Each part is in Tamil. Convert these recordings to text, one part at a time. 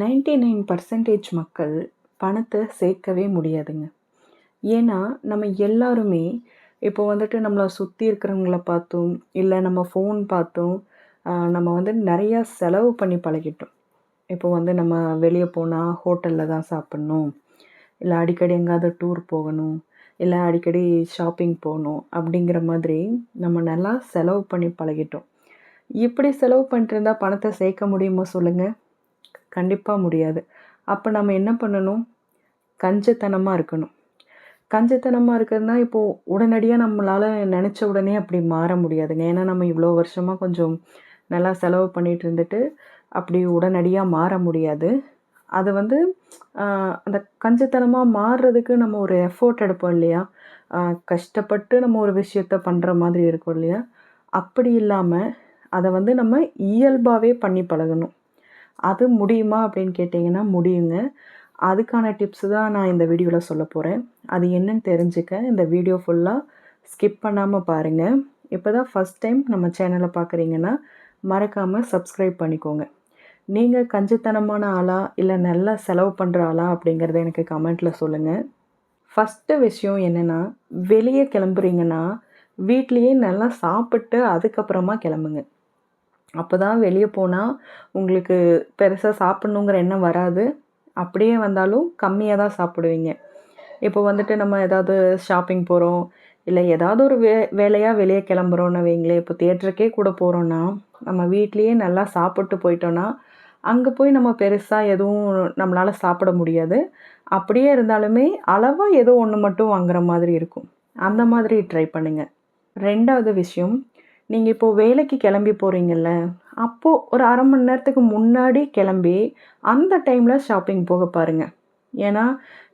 நைன்டி நைன் பர்சன்டேஜ் மக்கள் பணத்தை சேர்க்கவே முடியாதுங்க. ஏன்னா நம்ம எல்லாருமே இப்போ வந்துட்டு நம்மளை சுற்றி இருக்கிறவங்கள பார்த்தும் இல்லை நம்ம ஃபோன் பார்த்தும் நம்ம வந்து நிறையா செலவு பண்ணி பழகிட்டோம். இப்போ வந்து நம்ம வெளியே போனால் ஹோட்டலில் தான் சாப்பிட்ணும் இல்லை அடிக்கடி எங்கேயாவது டூர் போகணும் இல்லை அடிக்கடி ஷாப்பிங் போகணும் அப்படிங்கிற மாதிரி நம்ம நல்லா செலவு பண்ணி பழகிட்டோம். இப்படி செலவு பண்ணிட்டு இருந்தால் பணத்தை சேர்க்க முடியுமா சொல்லுங்கள் கண்டிப்பாக முடியாது. அப்போ நம்ம என்ன பண்ணணும்? கஞ்சத்தனமாக இருக்கணும். கஞ்சத்தனமாக இருக்கிறதுனா இப்போது உடனடியாக நம்மளால் நினச்ச உடனே அப்படி மாற முடியாதுங்க. ஏன்னா நம்ம இவ்வளோ வருஷமாக கொஞ்சம் நல்லா செலவு பண்ணிட்டு இருந்துட்டு அப்படி உடனடியாக மாற முடியாது. அது வந்து அந்த கஞ்சத்தனமாக மாறுறதுக்கு நம்ம ஒரு எஃபோர்ட் எடுப்போம் இல்லையா? கஷ்டப்பட்டு நம்ம ஒரு விஷயத்த பண்ணுற மாதிரி இருக்கும் இல்லையா? அப்படி இல்லாமல் அதை வந்து நம்ம இயல்பாகவே பண்ணி பழகணும். அது முடியுமா அப்படின்னு கேட்டிங்கன்னா முடியுங்க. அதுக்கான டிப்ஸ் தான் நான் இந்த வீடியோவில் சொல்ல போகிறேன் அது என்னன்னு தெரிஞ்சுக்க இந்த வீடியோ ஃபுல்லாக ஸ்கிப் பண்ணாமல் பாருங்கள் இப்போ தான் ஃபஸ்ட் டைம் நம்ம சேனலை பார்க்குறீங்கன்னா மறக்காமல் சப்ஸ்கிரைப் பண்ணிக்கோங்க. நீங்கள் கஞ்சித்தனமான ஆளா இல்லை நல்லா செலவு பண்ணுற ஆளா அப்படிங்கிறத எனக்கு கமெண்ட்டில் சொல்லுங்கள் ஃபஸ்ட்டு விஷயம் என்னென்னா வெளியே கிளம்புறீங்கன்னா வீட்லேயே நல்லா சாப்பிட்டு அதுக்கப்புறமா கிளம்புங்க. அப்போ தான் வெளியே போனால் உங்களுக்கு பெருசாக சாப்பிட்ணுங்கிற எண்ணம் வராது. அப்படியே வந்தாலும் கம்மியாக தான் சாப்பிடுவீங்க. இப்போ வந்துட்டு நம்ம ஏதாவது ஷாப்பிங் போகிறோம் இல்லை ஏதாவது ஒரு வே வேலையாக வெளியே கிளம்புறோன்னு வைங்களேன் இப்போ தியேட்டருக்கே கூட போகிறோன்னா நம்ம வீட்லேயே நல்லா சாப்பிட்டு போயிட்டோன்னா அங்கே போய் நம்ம பெருசாக எதுவும் நம்மளால் சாப்பிட முடியாது. அப்படியே இருந்தாலுமே அளவாக ஏதோ ஒன்று மட்டும் வாங்குகிற மாதிரி இருக்கும். அந்த மாதிரி ட்ரை பண்ணுங்க. ரெண்டாவது விஷயம் நீங்கள் இப்போது வேலைக்கு கிளம்பி போகிறீங்கல்ல அப்போது ஒரு அரை மணி நேரத்துக்கு முன்னாடி கிளம்பி அந்த டைமில் ஷாப்பிங் போக பாருங்கள் ஏன்னா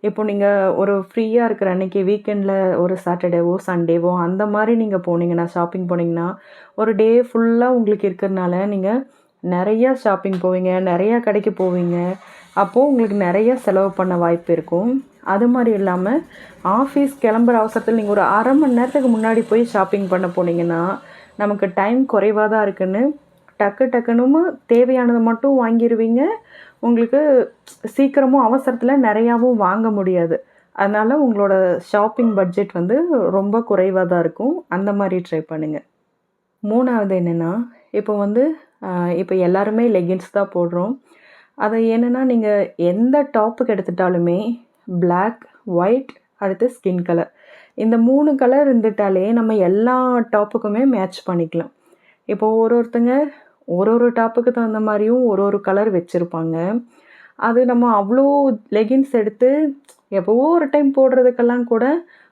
இப்போ நீங்கள் ஒரு ஃப்ரீயாக இருக்கிற அன்றைக்கி வீக்கெண்டில் ஒரு சாட்டர்டேவோ சண்டேவோ அந்த மாதிரி நீங்கள் போனீங்கன்னா ஷாப்பிங் போனீங்கன்னா ஒரு டே ஃபுல்லாக உங்களுக்கு இருக்கிறதுனால நீங்கள் நிறையா ஷாப்பிங் போவீங்க நிறையா கடைக்கு போவீங்க. அப்போது உங்களுக்கு நிறையா செலவு பண்ண வாய்ப்பு இருக்கும். அது மாதிரி இல்லாமல் ஆஃபீஸ் கிளம்புற அவசரத்தில் நீங்கள் ஒரு அரை மணி நேரத்துக்கு முன்னாடி போய் ஷாப்பிங் பண்ண போனீங்கன்னா நமக்கு டைம் குறைவாக தான் இருக்குன்னு டக்கு டக்குன்னு தேவையானதை மட்டும் வாங்கிடுவீங்க உங்களுக்கு சீக்கிரமும் அவசரத்தில் நிறையாவும் வாங்க முடியாது. அதனால் உங்களோட ஷாப்பிங் பட்ஜெட் வந்து ரொம்ப குறைவாக தான் இருக்கும். அந்த மாதிரி ட்ரை பண்ணுங்கள் மூணாவது என்னென்னா இப்போ வந்து இப்போ எல்லாருமே லெகின்ஸ் தான் போடுறோம். அது என்னென்னா நீங்கள் எந்த டாப்புக்கு எடுத்துட்டாலுமே பிளாக் ஒயிட் அடுத்து ஸ்கின் கலர் இந்த மூணு கலர் இருந்துட்டாலே நம்ம எல்லா டாப்புக்குமே மேட்ச் பண்ணிக்கலாம். இப்போ ஒரு ஒருத்தங்க ஒரு ஒரு டாப்புக்கு தகுந்த மாதிரியும் ஒரு ஒரு கலர் வச்சுருப்பாங்க. அது நம்ம அவ்வளோ லெகின்ஸ் எடுத்து எப்போவோ ஒரு டைம் போடுறதுக்கெல்லாம் கூட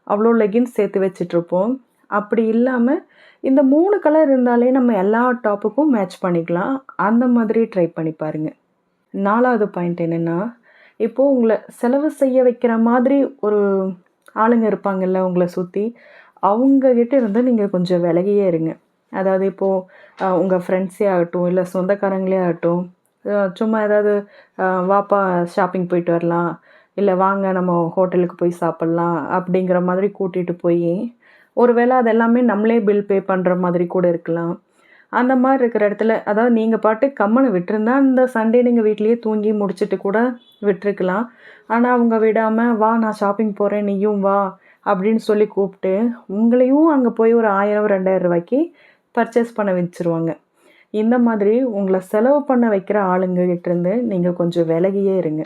அவ்வளோ லெகின்ஸ் சேர்த்து வச்சிட்ருப்போம் அப்படி இல்லாமல் இந்த மூணு கலர் இருந்தாலே நம்ம எல்லா டாப்புக்கும் மேட்ச் பண்ணிக்கலாம். அந்த மாதிரி ட்ரை பண்ணி பாருங்க. நாலாவது பாயிண்ட் என்னென்னா இப்போது உங்களை செலவு செய்ய வைக்கிற மாதிரி ஒரு ஆளுங்க இருப்பாங்கல்ல உங்களை சுற்றி அவங்கக்கிட்ட இருந்து நீங்கள் கொஞ்சம் விலகியே இருங்க. அதாவது இப்போது உங்கள் ஃப்ரெண்ட்ஸே ஆகட்டும் இல்லை சொந்தக்காரங்களே ஆகட்டும் சும்மா ஏதாவது வாப்பா ஷாப்பிங் போயிட்டு வரலாம் இல்லை வாங்க நம்ம ஹோட்டலுக்கு போய் சாப்பிட்லாம் அப்படிங்கிற மாதிரி கூட்டிகிட்டு போய் ஒருவேளை வேளை அதெல்லாமே நம்மளே பில் பே பண்ணுற மாதிரி கூட இருக்கலாம். அந்த மாதிரி இருக்கிற இடத்துல அதாவது நீங்கள் பாட்டு கம்மனை விட்டுருந்தா இந்த சண்டே நீங்கள் வீட்லேயே தூங்கி முடிச்சிட்டு கூட விட்டுருக்கலாம். ஆனால் அவங்க விடாமல் வா நான் ஷாப்பிங் போகிறேன் நீயும் வா அப்படின்னு சொல்லி கூப்பிட்டு உங்களையும் அங்கே போய் ஒரு ஆயிரம் ரெண்டாயிரம் ரூபாய்க்கு பர்ச்சேஸ் பண்ண வச்சுருவாங்க. இந்த மாதிரி உங்களை செலவு பண்ண வைக்கிற ஆளுங்க இருந்து நீங்கள் கொஞ்சம் விலகியே இருங்க.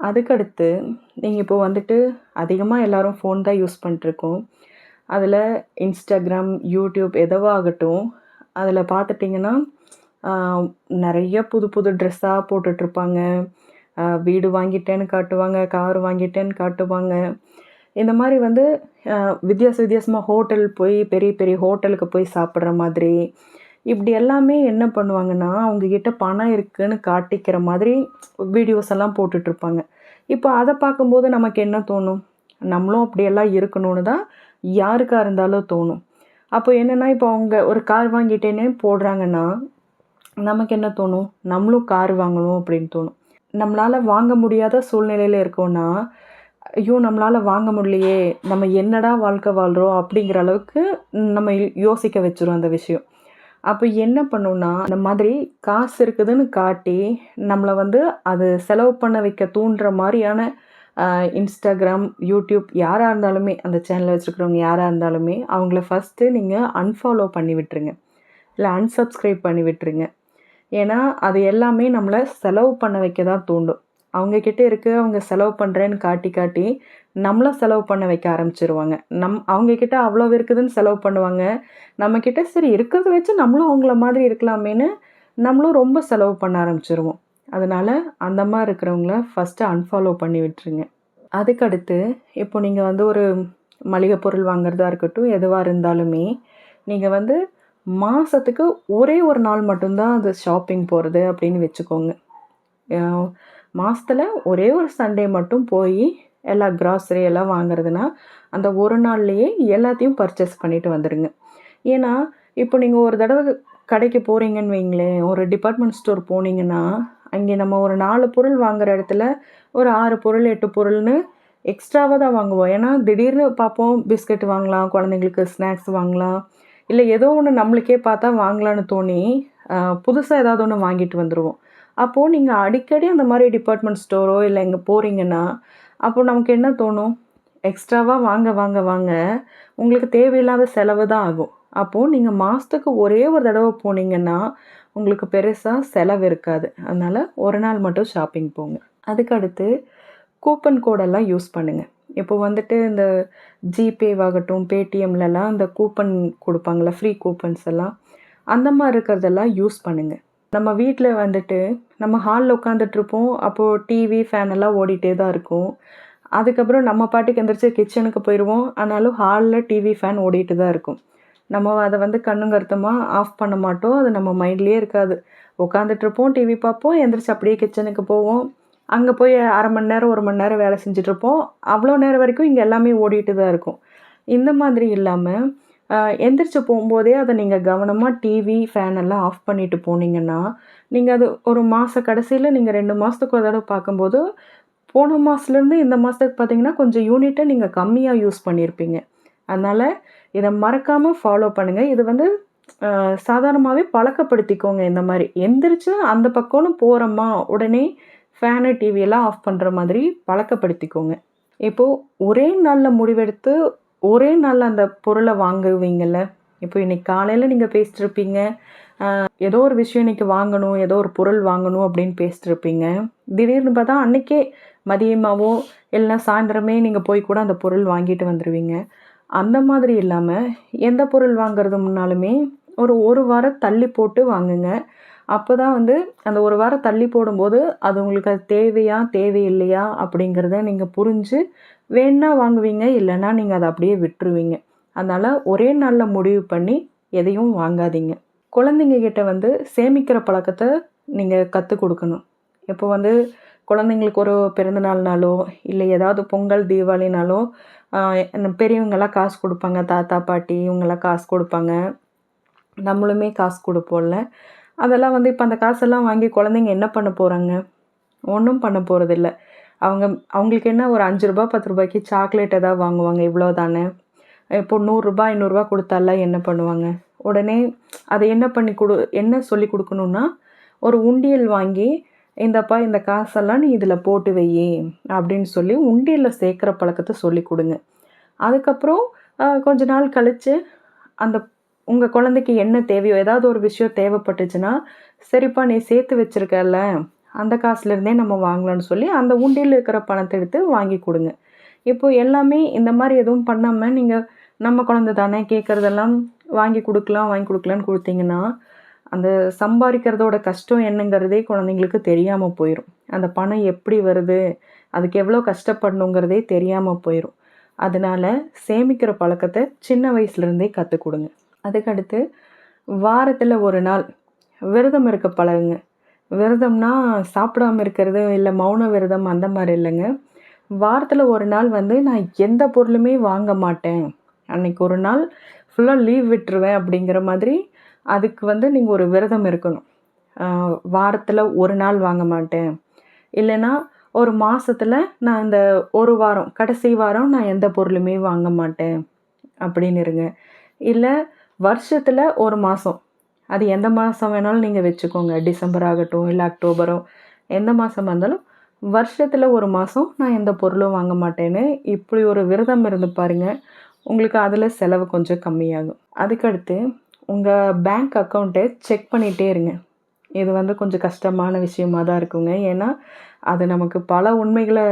அதுக்கடுத்து நீங்கள் இப்போ வந்துட்டு அதிகமாக எல்லோரும் ஃபோன் தான் யூஸ் பண்ணிட்டுருக்கோம் அதில் இன்ஸ்டாகிராம் யூடியூப் எதவாகட்டும் அதில் பார்த்துட்டிங்கன்னா நிறைய புது புது ட்ரெஸ்ஸாக போட்டுட்ருப்பாங்க. வீடு வாங்கிட்டேன்னு காட்டுவாங்க கார் வாங்கிட்டேன்னு காட்டுவாங்க. இந்த மாதிரி வந்து வித்தியாச வித்தியாசமாக ஹோட்டல் போய் பெரிய பெரிய ஹோட்டலுக்கு போய் சாப்பிட்ற மாதிரி இப்படி எல்லாமே என்ன பண்ணுவாங்கன்னா அவங்கக்கிட்ட பணம் இருக்குதுன்னு காட்டிக்கிற மாதிரி வீடியோஸ் எல்லாம் போட்டுட்ருப்பாங்க. இப்போ அதை பார்க்கும்போது நமக்கு என்ன தோணும்? நம்மளும் அப்படியெல்லாம் இருக்கணும்னு தான் யாருக்காக இருந்தாலும் தோணும். அப்போ என்னென்னா இப்போ அவங்க ஒரு கார் வாங்கிட்டேன்னு போடுறாங்கன்னா நமக்கு என்ன தோணும்? நம்மளும் கார் வாங்கணும் அப்படின்னு தோணும். நம்மளால் வாங்க முடியாத சூழ்நிலையில் இருக்கோன்னா ஐயோ நம்மளால் வாங்க முடியலையே நம்ம என்னடா வாழ்க்கை வாழ்கிறோம் அப்படிங்கிற அளவுக்கு நம்ம யோசிக்க வச்சிரும் அந்த விஷயம். அப்போ என்ன பண்ணும்னா இந்த மாதிரி காசு இருக்குதுன்னு காட்டி நம்மளை வந்து அது செலவு பண்ண வைக்க தூண்டுற மாதிரியான இன்ஸ்டாகிராம் யூடியூப் யாராக இருந்தாலுமே அந்த சேனலை வச்சுருக்கிறவங்க யாராக இருந்தாலுமே அவங்கள ஃபஸ்ட்டு நீங்கள் அன்ஃபாலோ பண்ணி விட்டுருங்க. இல்லை அன்சப்ஸ்கிரைப் பண்ணி விட்டுருங்க. ஏன்னா அது எல்லாமே நம்மளை செலவு பண்ண வைக்க தான் தூண்டும் அவங்கக்கிட்ட இருக்க அவங்க செலவு பண்ணுறேன்னு காட்டி காட்டி நம்மளை செலவு பண்ண வைக்க ஆரம்பிச்சிருவாங்க. நம் அவங்கக்கிட்ட அவ்வளோ இருக்குதுன்னு செலவு பண்ணுவாங்க. நம்மக்கிட்ட சரி இருக்கிறத வச்சு நம்மளும் அவங்கள மாதிரி இருக்கலாமேன்னு நம்மளும் ரொம்ப செலவு பண்ண ஆரம்பிச்சிருவோம். அதனால் அந்த மாதிரி இருக்கிறவங்கள ஃபஸ்ட்டு அன்ஃபாலோ பண்ணி விட்டுருங்க. அதுக்கடுத்து இப்போ நீங்கள் வந்து ஒரு மளிகை பொருள் வாங்குறதா இருக்கட்டும் எதுவாக இருந்தாலுமே நீங்கள் வந்து மாதத்துக்கு ஒரே ஒரு நாள் மட்டும்தான் அது ஷாப்பிங் போகிறது அப்படின்னு வச்சுக்கோங்க. மாதத்தில் ஒரே ஒரு சண்டே மட்டும் போய் எல்லா கிராசரி எல்லாம் வாங்குறதுனா அந்த ஒரு நாள்லேயே எல்லாத்தையும் பர்ச்சேஸ் பண்ணிட்டு வந்துடுங்க ஏன்னா இப்போ நீங்கள் ஒரு தடவை கடைக்கு போகிறீங்கன்னு வைங்களேன் ஒரு டிபார்ட்மெண்ட் ஸ்டோர் போனீங்கன்னா அங்கே நம்ம ஒரு நாலு பொருள் வாங்குற இடத்துல ஒரு ஆறு பொருள் எட்டு பொருள்னு எக்ஸ்ட்ராவாக தான் வாங்குவோம். ஏன்னா திடீர்னு பார்ப்போம் பிஸ்கட் வாங்கலாம் குழந்தைங்களுக்கு ஸ்நாக்ஸ் வாங்கலாம். இல்லை ஏதோ ஒன்று நம்மளுக்கே பார்த்தா வாங்கலான்னு தோணி புதுசாக ஏதாவது ஒன்று வாங்கிட்டு வந்துடுவோம் அப்போது நீங்கள் அடிக்கடி அந்த மாதிரி டிபார்ட்மெண்ட் ஸ்டோரோ இல்லை எங்கே போகிறீங்கன்னா அப்போது நமக்கு என்ன தோணும்? எக்ஸ்ட்ராவாக வாங்க வாங்க வாங்க உங்களுக்கு தேவையில்லாத செலவு தான் ஆகும். அப்போது நீங்கள் மாதத்துக்கு ஒரே ஒரு தடவை போனீங்கன்னா உங்களுக்கு பெருசாக செலவு இருக்காது. அதனால் ஒரு நாள் மட்டும் ஷாப்பிங் போங்க. அதுக்கடுத்து கூப்பன் கோடெல்லாம் யூஸ் பண்ணுங்கள் இப்போ வந்துட்டு இந்த ஜிபேவாகட்டும் பேடிஎம்லலாம் இந்த கூப்பன் கொடுப்பாங்கள ஃப்ரீ கூப்பன்ஸ் எல்லாம் அந்த மாதிரி இருக்கிறதெல்லாம் யூஸ் பண்ணுங்கள் நம்ம வீட்டில் வந்துட்டு நம்ம ஹாலில் உட்காந்துட்ருப்போம் அப்போது டிவி ஃபேன் எல்லாம் ஓடிட்டே தான் இருக்கும். அதுக்கப்புறம் நம்ம பாட்டுக்கு எந்திரிச்சு கிச்சனுக்கு போயிடுவோம் ஆனாலும் ஹாலில் டிவி ஃபேன் ஓடிட்டு தான் இருக்கும். நம்ம அதை வந்து கண்ணும் கருத்தமாக ஆஃப் பண்ண மாட்டோம். அது நம்ம மைண்ட்லேயே இருக்காது. உட்காந்துட்ருப்போம் டிவி பார்ப்போம் எந்திரிச்சு அப்படியே கிச்சனுக்கு போவோம். அங்கே போய் அரை மணி நேரம் ஒரு மணி நேரம் வேலை செஞ்சிட்ருப்போம் அவ்வளோ நேரம் வரைக்கும் இங்கே எல்லாமே ஓடிட்டு தான் இருக்கும். இந்த மாதிரி இல்லாமல் எந்திரிச்சு போகும்போதே அதை நீங்கள் கவனமாக டிவி ஃபேன் எல்லாம் ஆஃப் பண்ணிட்டு போனீங்கன்னா நீங்கள் அது ஒரு மாத கடைசியில் நீங்கள் ரெண்டு மாதத்துக்கு ஒரு தடவை பார்க்கும்போது போன மாதத்துலேருந்து இந்த மாதத்துக்கு பார்த்தீங்கன்னா கொஞ்சம் யூனிட்டை நீங்கள் கம்மியாக யூஸ் பண்ணியிருப்பீங்க. அதனால் இதை மறக்காமல் ஃபாலோ பண்ணுங்கள் இது வந்து சாதாரணமாகவே பழக்கப்படுத்திக்கோங்க இந்த மாதிரி. எந்திரிச்சு அந்த பக்கம்னு போகிறோமா உடனே ஃபேனு டிவியெல்லாம் ஆஃப் பண்ணுற மாதிரி பழக்கப்படுத்திக்கோங்க. இப்போது ஒரே நாளில் முடிவெடுத்து ஒரே நாளில் அந்த பொருளை வாங்குவீங்கள்ல இப்போ இன்றைக்கி காலையில் நீங்கள் பேசிட்டுருப்பீங்க. ஏதோ ஒரு விஷயம் இன்றைக்கி வாங்கணும் ஏதோ ஒரு பொருள் வாங்கணும் அப்படின்னு பேசிட்டுருப்பீங்க. திடீர்னு பார்த்தா அன்றைக்கே மதியமாகவோ இல்லைன்னா சாயந்தரமே நீங்கள் போய் கூட அந்த பொருள் வாங்கிட்டு வந்துடுவீங்க அந்த மாதிரி இல்லாமல் எந்த பொருள் வாங்குறது முன்னாலுமே ஒரு ஒரு வாரம் தள்ளி போட்டு வாங்குங்க. அப்போ தான் வந்து அந்த ஒரு வாரம் தள்ளி போடும்போது அது உங்களுக்கு அது தேவையா தேவையில்லையா அப்படிங்கிறத நீங்கள் புரிஞ்சு வேணா வாங்குவீங்க இல்லைன்னா நீங்கள் அதை அப்படியே விட்டுருவீங்க. அதனால் ஒரே நாளில் முடிவு பண்ணி எதையும் வாங்காதீங்க. குழந்தைங்க கிட்ட வந்து சேமிக்கிற பழக்கத்தை நீங்கள் கற்றுக் கொடுக்கணும். இப்போ வந்து குழந்தைங்களுக்கு ஒரு பிறந்தநாள்னாலோ இல்லை ஏதாவது பொங்கல் தீபாவளினாலோ பெரியவங்களாம் காசு கொடுப்பாங்க. தாத்தா பாட்டி இவங்கெல்லாம் காசு கொடுப்பாங்க. நம்மளுமே காசு கொடுப்போம்ல. அதெல்லாம் வந்து இப்போ அந்த காசெல்லாம் வாங்கி குழந்தைங்க என்ன பண்ண போகிறாங்க ஒன்றும் பண்ண போகிறதில்ல அவங்க அவங்களுக்கு என்ன ஒரு அஞ்சு ரூபா பத்து ரூபாய்க்கு சாக்லேட் ஏதாவது வாங்குவாங்க இவ்வளோ தானே இப்போ நூறுரூபா ஐநூறுரூவா கொடுத்தாலாம் என்ன பண்ணுவாங்க? உடனே அதை என்ன பண்ணி கொடு என்ன சொல்லி கொடுக்கணுன்னா ஒரு உண்டியல் வாங்கி இந்தப்பா இந்த காசெல்லாம் நீ இதில் போட்டு வையே அப்படின்னு சொல்லி உண்டியலில் சேர்க்குற பழக்கத்தை சொல்லி கொடுங்க. அதுக்கப்புறம் கொஞ்ச நாள் கழித்து அந்த உங்கள் குழந்தைக்கு என்ன தேவையோ ஏதாவது ஒரு விஷயம் தேவைப்பட்டுச்சுன்னா சரிப்பா நீ சேர்த்து வச்சுருக்கல அந்த காசுலேருந்தே நம்ம வாங்கலாம்னு சொல்லி அந்த உண்டியில் இருக்கிற பணத்தை எடுத்து வாங்கி கொடுங்க. இப்போ எல்லாமே இந்த மாதிரி எதுவும் பண்ணாமல் நீங்கள் நம்ம குழந்த தானே கேட்குறதெல்லாம் வாங்கி கொடுக்கலாம் வாங்கி கொடுக்கலான்னு கொடுத்தீங்கன்னா அந்த சம்பாதிக்கிறதோட கஷ்டம் என்னங்கிறதே குழந்தைங்களுக்கு தெரியாமல் போயிடும் அந்த பணம் எப்படி வருது அதுக்கு எவ்வளோ கஷ்டப்படணுங்கிறதே தெரியாமல் போயிடும் அதனால் சேமிக்கிற பழக்கத்தை சின்ன வயசுலேருந்தே கற்றுக் கொடுங்க. அதுக்கடுத்து வாரத்தில் ஒரு நாள் விரதம் இருக்க பழகுங்க. விரதம்னா சாப்பிடாம இருக்கிறது இல்லை மௌன விரதம் அந்த மாதிரி இல்லைங்க. வாரத்தில் ஒரு நாள் வந்து நான் எந்த பொருளுமே வாங்க மாட்டேன். அன்னைக்கு ஒரு நாள் ஃபுல்லாக லீவ் விட்டுருவேன் அப்படிங்கிற மாதிரி அதுக்கு வந்து நீங்கள் ஒரு விரதம் இருக்கணும். வாரத்தில் ஒரு நாள் வாங்க மாட்டேன். இல்லைன்னா ஒரு மாதத்தில் நான் இந்த ஒரு வாரம் கடைசி வாரம் நான் எந்த பொருளுமே வாங்க மாட்டேன் அப்படின்னு இருங்க. இல்லை வருஷத்தில் ஒரு மாதம் அது எந்த மாதம் வேணாலும் நீங்கள் வச்சுக்கோங்க. டிசம்பர் ஆகட்டும் இல்லை அக்டோபரோ எந்த மாதமா இருந்தாலும் வருஷத்தில் ஒரு மாதம் நான் எந்த பொருளும் வாங்க மாட்டேன்னு இப்படி ஒரு விரதம் இருந்து பாருங்கள் உங்களுக்கு அதில் செலவு கொஞ்சம் கம்மியாகும். அதுக்கடுத்து உங்கள் பேங்க் அக்கௌண்ட்டை செக் பண்ணிகிட்டே இருங்க. இது வந்து கொஞ்சம் கஷ்டமான விஷயமா தான் இருக்குங்க. ஏன்னா அது நமக்கு பல உண்மைகளை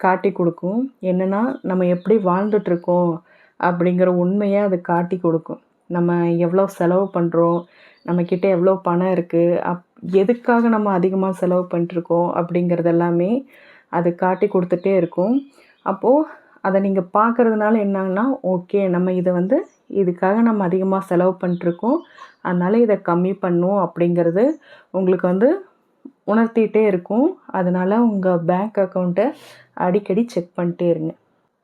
காட்டி கொடுக்கும். என்னென்னா நம்ம எப்படி வாழ்ந்துட்டுருக்கோம் அப்படிங்கிற உண்மையை அது காட்டி கொடுக்கும். நம்ம எவ்வளோ செலவு பண்ணுறோம் நம்மக்கிட்ட எவ்வளோ பணம் இருக்குது அப் எதுக்காக நம்ம அதிகமாக செலவு பண்ணிட்டுருக்கோம் அப்படிங்கிறது எல்லாமே அது காட்டி கொடுத்துட்டே இருக்கும். அப்போது அதை நீங்கள் பார்க்குறதுனால என்னாங்கன்னா ஓகே நம்ம இதை வந்து இதுக்காக நம்ம அதிகமாக செலவு பண்ணிட்டுருக்கோம். அதனால் இதை கம்மி பண்ணும் அப்படிங்கிறது உங்களுக்கு வந்து உணர்த்திகிட்டே இருக்கும். அதனால் உங்கள் பேங்க் அக்கௌண்ட்டை அடிக்கடி செக் பண்ணிட்டே இருங்க.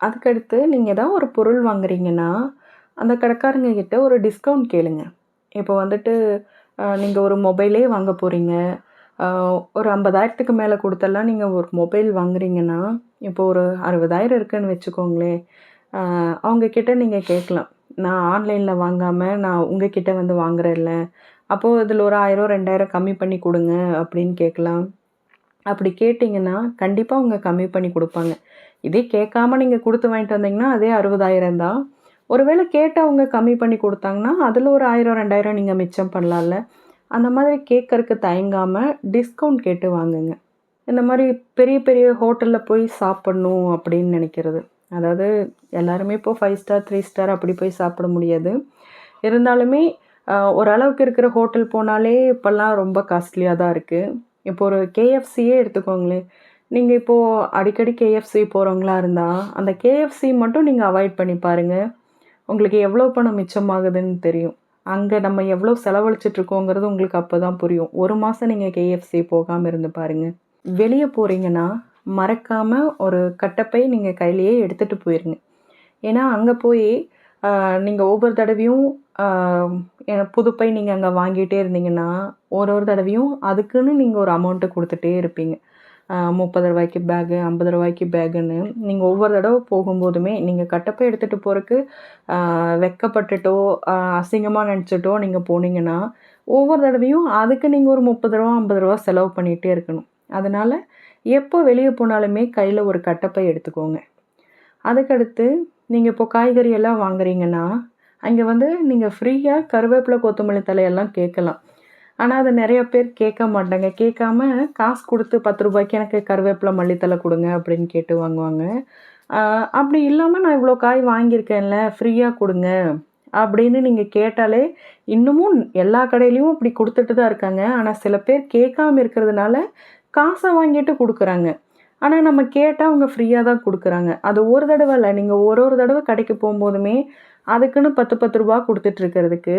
அதுக்கடுத்து நீங்கள் ஏதாவது ஒரு பொருள் வாங்குறீங்கன்னா அந்த கடைக்காரங்க கிட்ட ஒரு டிஸ்கவுண்ட் கேளுங்க. இப்போ வந்துட்டு நீங்கள் ஒரு மொபைலே வாங்க போகிறீங்க ஒரு ஐம்பதாயிரத்துக்கு மேலே கொடுத்தெல்லாம் நீங்கள் ஒரு மொபைல் வாங்குறீங்கன்னா இப்போ ஒரு அறுபதாயிரம் இருக்குன்னு வச்சுக்கோங்களேன். அவங்கக்கிட்ட நீங்கள் கேட்கலாம். நான் ஆன்லைனில் வாங்காமல் நான் உங்கள்கிட்ட வந்து வாங்குறேன்ல. அப்போது இதில் ஒரு ஆயிரம் ரெண்டாயிரம் கம்மி பண்ணி கொடுங்க அப்படின்னு கேட்கலாம். அப்படி கேட்டிங்கன்னா கண்டிப்பாக அவங்க கம்மி பண்ணி கொடுப்பாங்க. இதே கேட்காம நீங்கள் கொடுத்து வாங்கிட்டு வந்தீங்கன்னா அதே அறுபதாயிரம் தான். ஒருவேளை கேட்டு அவங்க கம்மி பண்ணி கொடுத்தாங்கன்னா அதில் ஒரு ஆயிரம் ரெண்டாயிரம் நீங்கள் மிச்சம் பண்ணலாம்ல. அந்த மாதிரி கேட்கறக்கு தயங்காமல் டிஸ்கவுண்ட் கேட்டு வாங்குங்க. இந்த மாதிரி பெரிய பெரிய ஹோட்டலில் போய் சாப்பிட்ணும் அப்படின்னு நினைக்கிறது. அதாவது எல்லாருமே இப்போது ஃபைவ் ஸ்டார் த்ரீ ஸ்டார் அப்படி போய் சாப்பிட முடியாது. இருந்தாலுமே ஓரளவுக்கு இருக்கிற ஹோட்டல் போனாலே இப்போல்லாம் ரொம்ப காஸ்ட்லியாக தான் இருக்குது இப்போ ஒரு கேஎஃப்சியே எடுத்துக்கோங்களேன். நீங்கள் இப்போது அடிக்கடி கேஎஃப்சி போகிறவங்களா இருந்தால் அந்த கேஎஃப்சி மட்டும் நீங்கள் அவாய்ட் பண்ணி பாருங்கள் உங்களுக்கு எவ்வளோ பணம் மிச்சமாகுதுன்னு தெரியும். அங்கே நம்ம எவ்வளோ செலவழிச்சிட்ருக்கோங்கிறது உங்களுக்கு அப்போ தான் புரியும். ஒரு மாதம் நீங்கள் கேஎஃப்சி போகாமல் இருந்து பாருங்கள் வெளியே போகிறீங்கன்னா மறக்காமல் ஒரு கட்டப்பை நீங்கள் கையிலேயே எடுத்துகிட்டு போயிருங்க. ஏன்னா அங்கே போய் நீங்கள் ஒவ்வொரு தடவையும் புதுப்பை நீங்கள் அங்கே வாங்கிட்டே இருந்தீங்கன்னா ஒரு ஒரு தடவையும் அதுக்குன்னு நீங்கள் ஒரு அமௌண்ட்டு கொடுத்துட்டே இருப்பீங்க. முப்பது ரூபாய்க்கு பேகு ஐம்பது ரூபாய்க்கு பேகுன்னு நீங்கள் ஒவ்வொரு தடவை போகும்போதுமே நீங்கள் கட்டப்பை எடுத்துகிட்டு போகிறக்கு வெக்கப்பட்டுட்டோ அசிங்கமாக நினச்சிட்டோ நீங்கள் போனீங்கன்னா ஒவ்வொரு தடவையும் அதுக்கு நீங்கள் ஒரு முப்பது ரூபா ஐம்பது ரூபா செலவு பண்ணிகிட்டே இருக்கணும். அதனால் எப்போ வெளியே போனாலுமே கையில் ஒரு கட்டப்பை எடுத்துக்கோங்க. அதுக்கடுத்து நீங்கள் இப்போ காய்கறி எல்லாம் வாங்குறீங்கன்னா அங்கே வந்து நீங்கள் ஃப்ரீயாக கருவேப்பிலை கொத்தமல்லி தலையெல்லாம் கேட்கலாம். ஆனால் அதை நிறைய பேர் கேட்க மாட்டாங்க. கேட்காம காசு கொடுத்து பத்து ரூபாய்க்கு எனக்கு கருவேப்பிலை மல்லித்தலை கொடுங்க அப்படின்னு கேட்டு வாங்குவாங்க. அப்படி இல்லாமல் நான் இவ்வளோ காய் வாங்கியிருக்கேன்ல ஃப்ரீயாக கொடுங்க அப்படின்னு நீங்கள் கேட்டாலே இன்னமும் எல்லா கடையிலையும் இப்படி கொடுத்துட்டு தான் இருக்காங்க. ஆனால் சில பேர் கேட்காம இருக்கிறதுனால காசை வாங்கிட்டு கொடுக்குறாங்க. ஆனால் நம்ம கேட்டால் அவங்க ஃப்ரீயாக தான் கொடுக்குறாங்க. அது ஒரு தடவை இல்லை நீங்கள் ஒரு ஒரு தடவை கடைக்கு போகும்போதுமே அதுக்குன்னு பத்து பத்து ரூபா கொடுத்துட்ருக்கிறதுக்கு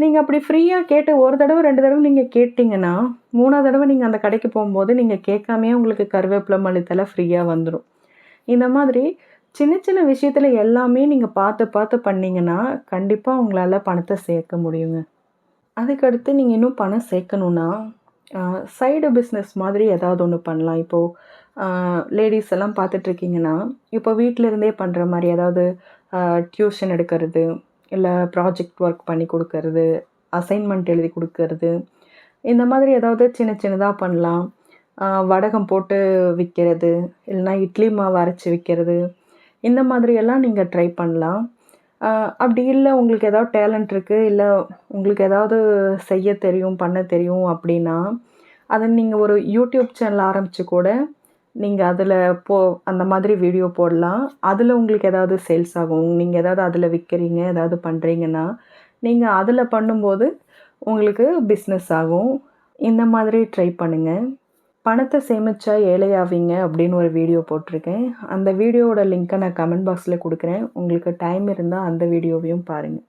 நீங்கள் அப்படி ஃப்ரீயாக கேட்டு ஒரு தடவை ரெண்டு தடவை நீங்கள் கேட்டிங்கன்னா மூணாவது தடவை நீங்கள் அந்த கடைக்கு போகும்போது நீங்கள் கேட்காமே உங்களுக்கு கருவேப்பிலை மல்லித்தலை ஃப்ரீயாக வந்துடும் இந்த மாதிரி சின்ன சின்ன விஷயத்தில் எல்லாமே நீங்கள் பார்த்து பார்த்து பண்ணிங்கன்னா கண்டிப்பாக உங்களால் பணத்தை சேர்க்க முடியுங்க. அதுக்கடுத்து நீங்கள் இன்னும் பணம் சேர்க்கணுன்னா சைடு பிஸ்னஸ் மாதிரி ஏதாவது ஒன்று பண்ணலாம். இப்போது லேடிஸ் எல்லாம் பார்த்துட்ருக்கீங்கன்னா இப்போ வீட்டிலருந்தே பண்ணுற மாதிரி அதாவது டியூஷன் எடுக்கிறது இல்லை ப்ராஜெக்ட் ஒர்க் பண்ணி கொடுக்கறது அசைன்மெண்ட் எழுதி கொடுக்கறது இந்த மாதிரி ஏதாவது சின்ன சின்னதாக பண்ணலாம். வடகம் போட்டு விற்கிறது இல்லைனா இட்லி மாவு அரைச்சி விற்கிறது இந்த மாதிரியெல்லாம் நீங்கள் ட்ரை பண்ணலாம். அப்படி இல்லை உங்களுக்கு ஏதாவது டேலண்ட் இருக்குது இல்லை உங்களுக்கு ஏதாவது செய்ய தெரியும் பண்ண தெரியும் அப்படின்னா அதை நீங்கள் ஒரு யூடியூப் சேனல் ஆரம்பித்து கூட நீங்கள் அதில் போ அந்த மாதிரி வீடியோ போடலாம். அதில் உங்களுக்கு ஏதாவது சேல்ஸ் ஆகும். நீங்கள் ஏதாவது அதில் விற்கிறீங்க ஏதாவது பண்ணுறீங்கன்னா நீங்கள் அதில் பண்ணும்போது உங்களுக்கு பிஸ்னஸ் ஆகும். இந்த மாதிரி ட்ரை பண்ணுங்கள் பணத்தை சேமித்தா ஏழையாவீங்க அப்படின்னு ஒரு வீடியோ போட்டிருக்கேன். அந்த வீடியோவோட லிங்க்கை நான் கமெண்ட் பாக்ஸில் கொடுக்குறேன். உங்களுக்கு டைம் இருந்தால் அந்த வீடியோவையும் பாருங்கள்